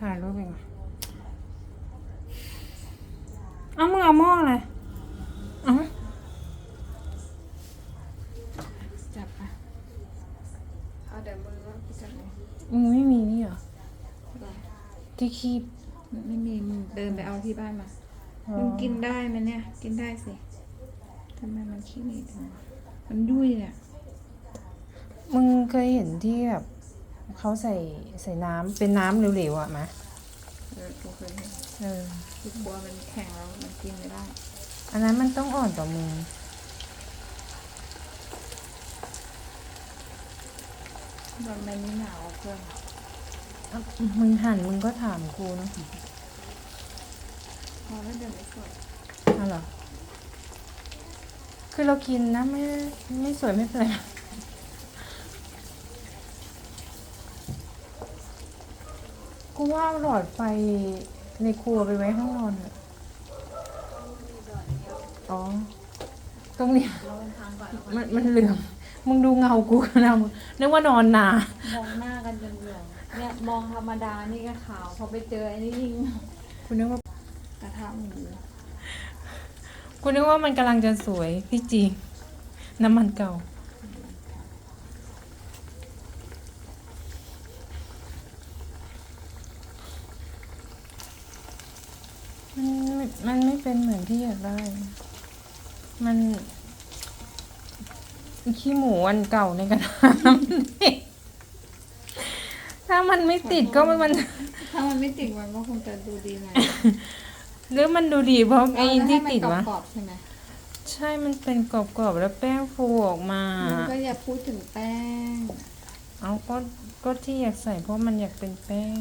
ถ่ายรูปเองเอามึงเอาหม้ออะไรเอ้าจับอะเอาเดี๋ยวมือว่ากูจับเลยมึงไม่มีนี่เหรอ ที่คีบไม่มีมึงเดินไปเอาที่บ้านมาอ๋อมึงกินได้ไหมเนี่ย กินได้สิทำไมมันขี้เหนียวมันยุ่ยเนี่ย มึงเคยเห็นที่แบบ เขาใส่ใส่น้ำเป็นน้ำเหลวๆอะไหมเออกูเคยเห็นเออคือกลัวมันแข็งแล้วมันกินไม่ได้อันนั้นมันต้องอ่อนกว่ามึงมันไม่มีหนาวอะเพื่อนอะมึงหันมึงก็ถามกูเนอะพอแล้วเดี๋ยวไม่สวยเอาเหรอคือเรากินนะไม่ไม่สวยไม่เป็นไร กูว่าหลอดไฟในครัวไปไว้ห้องนอนเถอะอ๋อ ตรงเนี้ยเราเป็นทางก่อนมันมันเหลืองมึงดูเงากูนะมึงนึกว่านอนนามองหน้ากันจนเหลืองเนี่ยมองธรรมดานี่ก็ขาวพอไปเจอไอ้นี่ยิ่งกูนึกว่ากระทะหมูกูนึกว่ามันกำลังจะสวยพี่จริง น้ำมันเก่า มันไม่มันไม่เป็นเหมือนที่อยากได้ มันขี้หมูอันเก่าในกระทะมันติดถ้ามันไม่ติดก็มันถ้ามันไม่ติดมันก็คงจะดูดีหน่อยหรือมันดูดีเพราะไอ้เอาแล้วที่ให้มันติดวะกรอบๆใช่ไหมใช่มันเป็นกรอบๆแล้วแป้งฟูออกมามันก็อย่าพูดถึงแป้ง เอาก็ก็ที่อยากใส่เพราะมันอยากเป็นแป้ง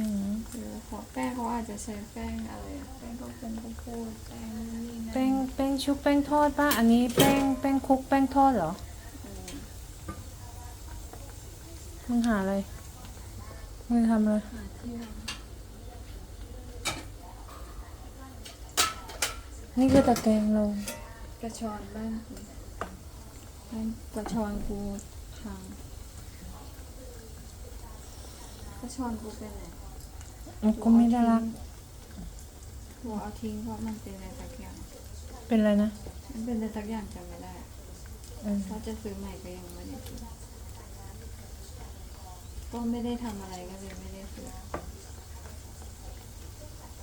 เออขอแป้งเขาอาจจะใช้แป้งอะไรอะแป้งข้าวโพดข้าวโพดแป้งนี่นะแป้งแป้งชุบแป้งทอดป่ะอันนี้แป้งแป้งคลุกแป้งทอดเหรอเออมึงหาอะไรมึงทำอะไรหาที่วางนี่คือตะแกรงเรากระชอนบ้านกูบ้านกระชอนกูพัง กระชอนกูเป็นไหนมันก็ไม่ได้รัก กูเอาทิ้งเพราะมันเป็นอะไรสักอย่าง เป็นอะไรนะมันเป็นอะไรสักอย่างจำไม่ได้เออถ้าจะซื้อใหม่ก็ยังไม่ได้ซื้อก็ไม่ได้ทำอะไรก็เลยไม่ได้ซื้อ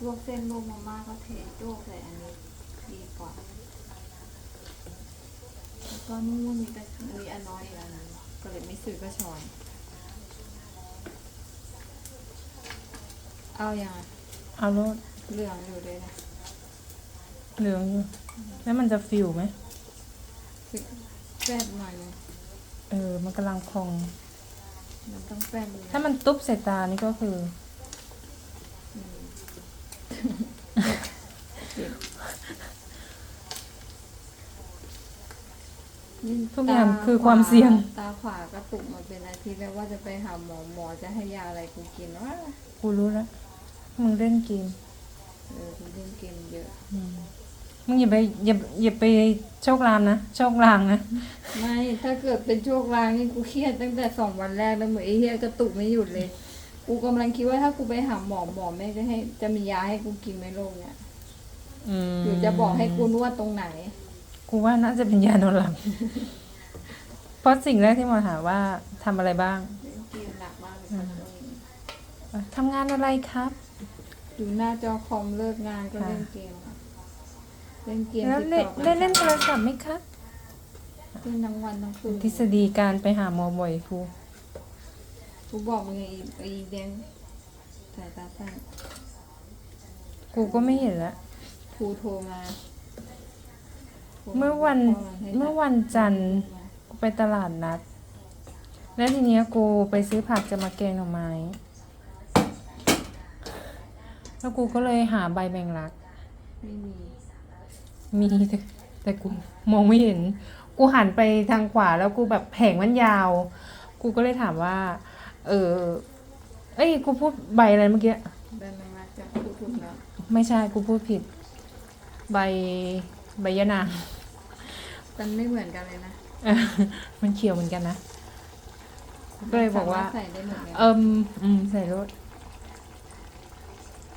ลวกเส้นลวกมาม่าก็เทโจกใส่อันนี้ดีกว่าแล้วก็นู่นมีกระมีอันน้อยอีกอันหนึงก็เลยไม่ซื้อกระชอน เอาอย่างอะเอารสเหลืองอยู่ด้วยนะเหลืองอยู่ แล้วมันจะฟิวไหม คือแป๊บหน่อยนึงเออ มันกำลังพอง มันต้องแป๊บนึงถ้ามันตุ๊บใส่ตานี่ก็คืออืมทุกอย่างคือความเสี่ยง ตาขวากระตุกมาเป็นอาทิตย์แล้วว่าจะไปหาหมอหมอจะให้ยาอะไรกูกินวะ กูรู้แล้ว มึงเล่นเกมเออกูเล่นเกมเยอะอืมมึงอย่าไปอย่าอย่าไปโชครามนะโชครางนะไม่ถ้าเกิดเป็นโชคร้ายนี่กูเครียดตั้งแต่สองวันแรกแล้วเหมือนไอ้เหี้ยกระตุกไม่หยุดเลย กูกำลังคิดว่าถ้ากูไปหาหมอหมอแม่จะให้จะมียาให้กูกินไหมโรคเนี่ยอืมหรือจะบอกให้กูนวดตรงไหน กูว่าน่าจะเป็นยานอนหลับเพราะสิ่งแรกที่หมอถามว่าทำอะไรบ้างเล่นเกมหนักมากเลยครับช่วงนี้ทำงานอะไรครับ อยู่หน้าจอคอมเลิกงานก็เล่นเกมอะเล่นเกมแล้วติดเล่นต่อกัเล่นเล่นโทรศัพท์ไหมครับเล่นทั้งวันทั้งคืนทฤษฎีการไปหาหมอบ่อยครูกูบอกมึงไงอีไอ้แดงสายตาสั้นกูก็ไม่เห็นละครูโทรมาโทรมาเมื่อวันบกให้เมื่อวันจันทร์กูไปตลาดนัด แล้วทีเนี้ยกูไปซื้อผักจะมาแกงหน่อไม้ แล้วกูก็เลยหาใบแมงลัก ไม่มีมีแต่แต่กูมองไม่เห็น กูหันไปทางขวาแล้วกูแบบแผงมันยาว กูก็เลยถามว่า เออ เอ้ย กูพูดใบอะไรเมื่อกี้แบนมาจะพูดถูกแล้วไม่ใช่กูพูดผิด ใบใบยะนาง มันไม่เหมือนกันเลยนะเออมันเขียวเหมือนกันนะ ก็เลยบอกว่า สมรถใส่ได้หมดเลยเอิมอืมใส่รถ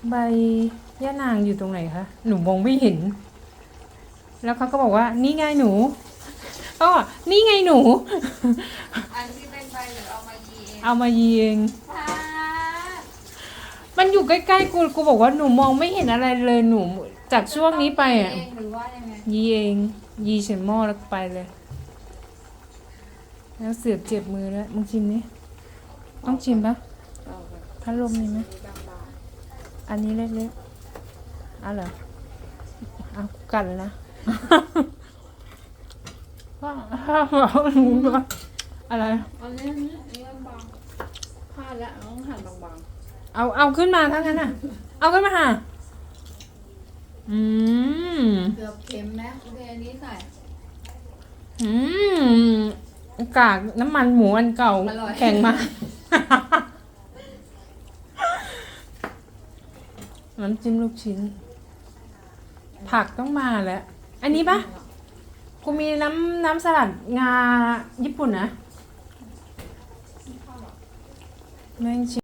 ใบย่านางอยู่ตรงไหนคะหนูมองไม่เห็น แล้วเขาก็บอกว่า นี่ไงหนูเขาบอกนี่ไงหนู อันที่เป็นใบหรือเอามายีเองเอามายีเองป้ามันอยู่ใกล้ๆกูกูบอกว่าหนูมองไม่เห็นอะไรเลยหนู จากช่วงนี้ไปอะเองหรือว่ายังไงยีเองยีเฉยหม้อแล้วก็ไปเลย แล้วเสือกเจ็บมือแล้วมึงชิมนี่ต้องชิมปะเอาแบบพัดลมมีไหมนี้บาง อันนี้เล็กๆเอาเหรอเอากูกัดเลยนะว่าอะไรๆอันนี้อันนี้อันนี้บางๆพลาดแล้วต้องหั่นบางเอาเอาขึ้นมาทั้งนั้นน่ะ เอาขึ้นมาหาอืม ๆเกือบเค็มไหมโอเคอันนี้ใส่ อืมกากน้ำมันหมูอันเก่าอร่อย แข็งมาก น้ำจิ้มลูกชิ้น ผักต้องมาแล้ว อันนี้ปะกูมีน้ำน้ำสลัดงาญี่ปุ่นนะแม่งชิ